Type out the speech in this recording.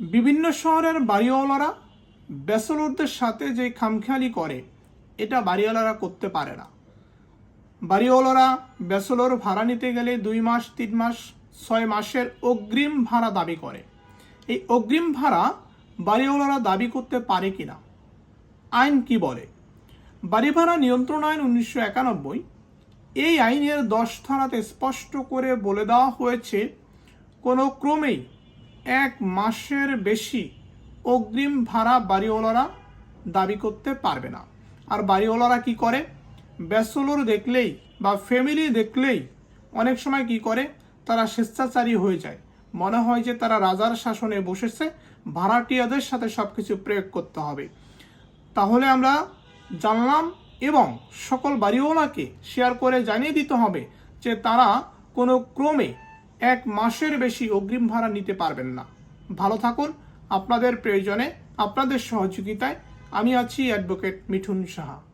বিভিন্ন শহরের বাড়িওয়ালারা ব্যাচেলরদের সাথে যে খামখেয়ালি করে, এটা বাড়িওয়ালারা করতে পারে না। বাড়িওয়ালারা ব্যাচেলর ভাড়া নিতে গেলে দুই মাস, তিন মাস, ছয় মাসের অগ্রিম ভাড়া দাবি করে। এই অগ্রিম ভাড়া বাড়িওয়ালারা দাবি করতে পারে কিনা? আইন কি বলে? বাড়ি ভাড়া নিয়ন্ত্রণ আইন উনিশশো একানব্বই, এই আইনের দশ ধারাতে স্পষ্ট করে বলে দেওয়া হয়েছে, কোনো ক্রমেই এক মাসের বেশি অগ্রিম ভাড়া বাড়িওয়ালারা দাবি করতে পারবে না। আর বাড়িওয়ালারা কি করে? ব্যাচেলর দেখলেই বা ফ্যামিলি দেখলেই অনেক সময় কি করে? তারা স্বেচ্ছাচারী হয়ে যায়। মনে হয় যে তারা রাজার শাসনে বসেছে, ভাড়াটিয়াদের সাথে সব কিছু প্রয়োগ করতে হবে। তাহলে আমরা জানলাম এবং সকল বাড়িওয়ালাকে শেয়ার করে জানিয়ে দিতে হবে যে তারা কোনো ক্রমে এক মাসের বেশি অগ্রিম ভাড়া নিতে পারবেন না। ভালো থাকুন, আপনাদের প্রয়োজনে, আপনাদের সহযোগিতায় আমি আছি অ্যাডভোকেট মিঠুন সাহা।